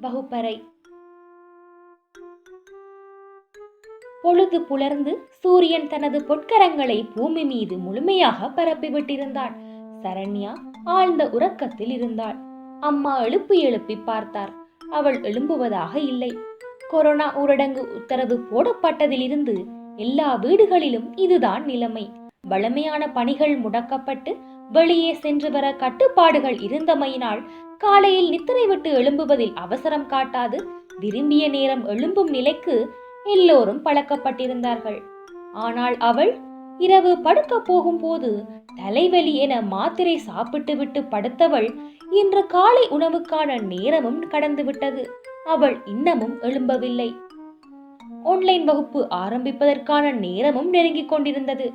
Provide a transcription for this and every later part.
வகுப்பறை. பொழுது புலர்ந்து சூரியன் தனது பொற்கரங்களை பூமி மீது முழுமையாக பரப்பிவிட்டிருந்தான் சரண்யா ஆழ்ந்த உறக்கத்தில் இருந்தாள். அம்மா எழுப்பி எழுப்பி பார்த்தார். அவள் எழும்புவதாக இல்லை. கொரோனா ஊரடங்கு உத்தரவு போடப்பட்டதிலிருந்து எல்லா வீடுகளிலும் இதுதான் நிலைமை. வளமையான பணிகள் முடக்கப்பட்டு வெளியே சென்று வர கட்டுப்பாடுகள் இருந்தமையினால் காலையில் நித்திரை விட்டு எழும்புவதில் அவசரம் காட்டாது விரும்பிய நேரம் எழும்பும் நிலைக்கு எல்லோரும் பழக்கப்பட்டிருந்தார்கள். ஆனால் அவள் இரவு படுக்க போகும்போது தலைவலி என மாத்திரை சாப்பிட்டு விட்டு படுத்தவள் இன்று காலை உணவுக்கான நேரமும் கடந்துவிட்டது அவள் இன்னமும் எழும்பவில்லை. ஆன்லைன் வகுப்பு ஆரம்பிப்பதற்கான நேரமும் நெருங்கிக் கொண்டிருந்தது.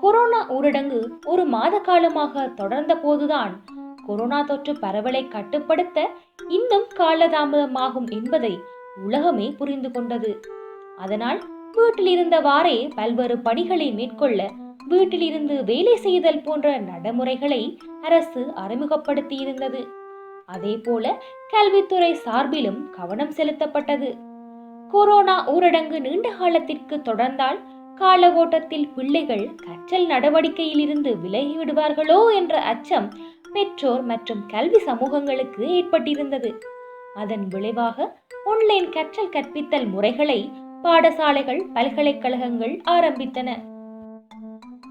கொரோனா ஊரடங்கு ஒரு மாத காலமாக தொடர்ந்த போதுதான். கொரோனா தொற்று பரவலை கட்டுப்படுத்த இன்னும் காலதாமதமாகும் என்பதை உலகமே புரிந்து கொண்டது. அதனால் வீட்டில் இருந்தவாறே பல்வேறு பணிகளை மேற்கொள்ள வீட்டிலிருந்து வேலை செய்தல் போன்ற நடைமுறைகளை அரசு அறிமுகப்படுத்தி இருந்தது அதேபோல கல்வித்துறை சார்பிலும் கவனம் செலுத்தப்பட்டது. கொரோனா ஊரடங்கு நீண்ட காலத்திற்கு தொடர்ந்தால் கால ஓட்டத்தில் பிள்ளைகள் கற்றல் நடவடிக்கையிலிருந்து விலகிவிடுவார்களோ என்ற அச்சம் பெற்றோர் மற்றும் கல்வி சமூகங்களுக்கு ஏற்பட்டிருந்தது. அதன் விளைவாக ஆன்லைன் கற்றல் கற்பித்தல் முறைகளை பாடசாலைகள் பல்கலைக்கழகங்கள் ஆரம்பித்தன.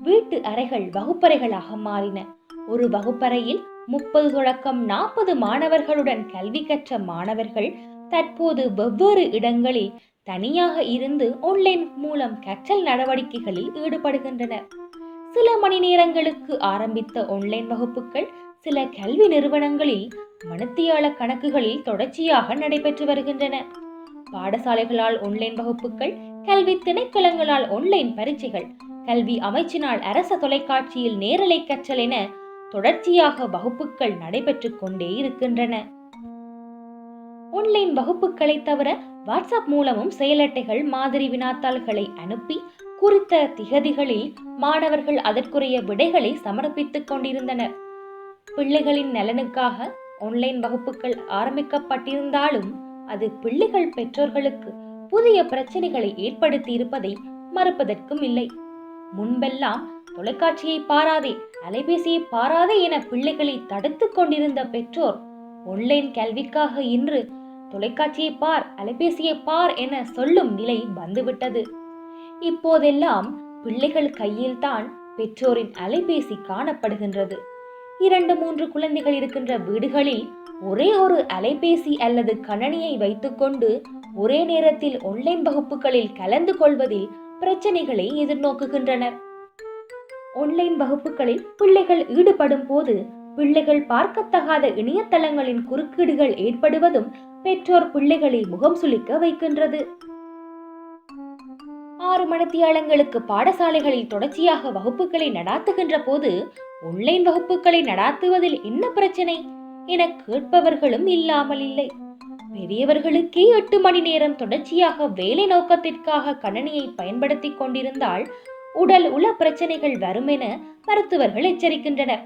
வீட்டு அறைகள் வகுப்பறைகளாக மாறின. ஒரு வகுப்பறையில் முப்பது தொடக்கம் நாற்பது மாணவர்களுடன் கல்வி கற்ற மாணவர்கள் தற்போது வெவ்வேறு இடங்களில் தனியாக இருந்து ஆன்லைன் மூலம் கற்றல் நடவடிக்கைகளில் ஈடுபடுகின்றனர் சில மணி நேரங்களுக்கு ஆரம்பித்த ஆன்லைன் வகுப்புகள் சில கல்வி நிறுவனங்களில் மனத்தியாள கணக்குகளில் தொடர்ச்சியாக நடைபெற்று வருகின்றன. பாடசாலைகளால் ஆன்லைன் வகுப்புகள் கல்வி திணைக்களங்களால் ஆன்லைன் பரீட்சைகள் கல்வி அமைச்சினால் அரச தொலைக்காட்சியில் நேரலை கற்றல் என தொடர்ச்சியாக வகுப்புகள் நடைபெற்று கொண்டே இருக்கின்றன. ஆன்லைன் வகுப்புகளை தவிர வாட்ஸ்அப் மூலமும் செயலட்டைகள் மாதிரி வினாத்தாள்களை அனுப்பி குறித்த திகதிகளில் மாணவர்கள் அதற்குரிய விடைகளை சமர்ப்பித்துக் கொண்டிருந்தனர். பிள்ளைகளின் நலனுக்காக ஆன்லைன் வகுப்புகள் ஆரம்பிக்கப்பட்டிருந்தாலும் அது பிள்ளைகள் பெற்றோர்களுக்கு புதிய பிரச்சனைகளை ஏற்படுத்தி இருப்பதை மறுப்பதற்கும் இல்லை. முன்பெல்லாம் தொலைக்காட்சியை பாராதே அலைபேசியை பாராதே என பிள்ளைகளை தடுத்துக் கொண்டிருந்த பெற்றோர் ஆன்லைன் கல்விக்காக இன்று தொலைக்காட்சியை பார் அலைபேசியை பார் என சொல்லும் நிலை வந்துவிட்டது. இப்போதெல்லாம் பிள்ளைகள் கையில்தான் பெற்றோரின் அலைபேசி காணப்படுகின்றது. இரண்டு மூன்று குழந்தைகள் இருக்கின்ற வீடுகளில் ஒரே ஒரு அலைபேசி அல்லது கணனியை வைத்துக்கொண்டு ஒரே நேரத்தில் ஆன்லைன் வகுப்புகளில் கலந்து கொள்வதில் பிரச்சனைகளை எதிர்நோக்குகின்றனர். ஆன்லைன் வகுப்புகளில் பிள்ளைகள் ஈடுபடும் போது பிள்ளைகள் பார்க்கத்தகாத இணையதளங்களின் குறுக்கீடுகள் ஏற்படுவதும் பெற்றோர் பிள்ளைகளை முகம் சுளிக்க வைக்கின்றது. ஆறு மணித்தியாளங்களுக்கு பாடசாலைகளில் தொடர்ச்சியாக வகுப்புகளை நடாத்துகின்ற போது ஆன்லைன் வகுப்புகளை நடாத்துவதில் என்ன பிரச்சனை? என கேட்பவர்களும் இல்லாமல் இல்லை. பெரியவர்களுக்கே எட்டு மணி நேரம் தொடர்ச்சியாக வேலை நோக்கத்திற்காக கணனியை பயன்படுத்திக் கொண்டிருந்தால் உடல் உள பிரச்சனைகள் வரும் என மருத்துவர்கள் எச்சரிக்கின்றனர்.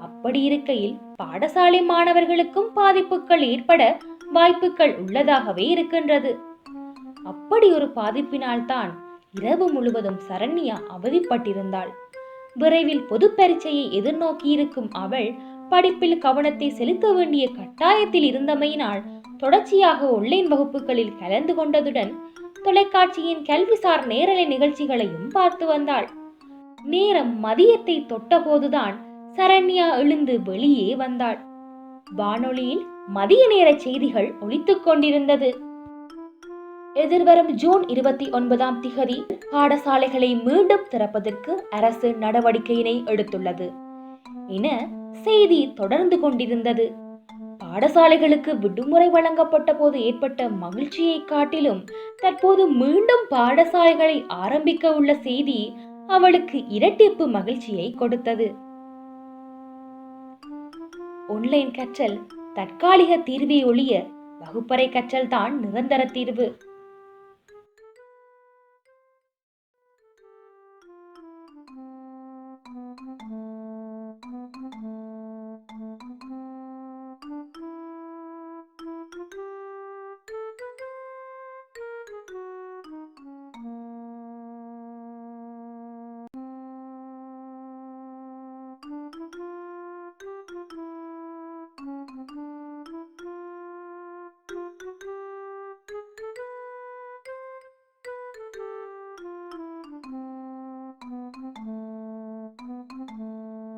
அப்படி இருக்கையில் பாடசாலை மாணவர்களுக்கும் பாதிப்புகள் ஏற்பட வாய்ப்புகள் உள்ளதாகவே இருக்கின்றது. அப்படி ஒரு பாதிப்பினால் தான் இரவு முழுவதும் சரண்யா அவதிப்பட்டிருந்தாள். விரைவில் பொது பரீட்சையை எதிர்நோக்கியிருக்கும் அவள் படிப்பில் கவனத்தை செலுத்த வேண்டிய கட்டாயத்தில் இருந்தமையினால் தொடர்ச்சியாக ஒன்லைன் வகுப்புகளில் கலந்து கொண்டதுடன் தொலைக்காட்சியின் கல்விசார் நேரலை நிகழ்ச்சிகளையும் பார்த்து வந்தாள். நேரம் மதியத்தை தொட்டபோதுதான் சரண்யா எழுந்து வெளியே வந்தாள். வானொலியில் மதிய நேர செய்திகள் ஒலித்துக் கொண்டிருந்தது. எதிர்வரும் ஜூன் இருபத்தி ஒன்பதாம் திகதி பாடசாலைகளை மீண்டும் திறப்பதற்கு அரசு நடவடிக்கையினை எடுத்துள்ளது. என செய்தி தொடர்ந்து கொண்டிருந்தது. பாடசாலைகளுக்கு விடுமுறை வழங்கப்பட்ட போது ஏற்பட்ட மகிழ்ச்சியை காட்டிலும் தற்போது மீண்டும் பாடசாலைகளை ஆரம்பிக்க உள்ள செய்தி அவளுக்கு இரட்டிப்பு மகிழ்ச்சியை கொடுத்தது. ஒன்லைன் கற்றல் தற்காலிக தீர்வை ஒழிய வகுப்பறை கற்றல் தான் நிரந்தர தீர்வு.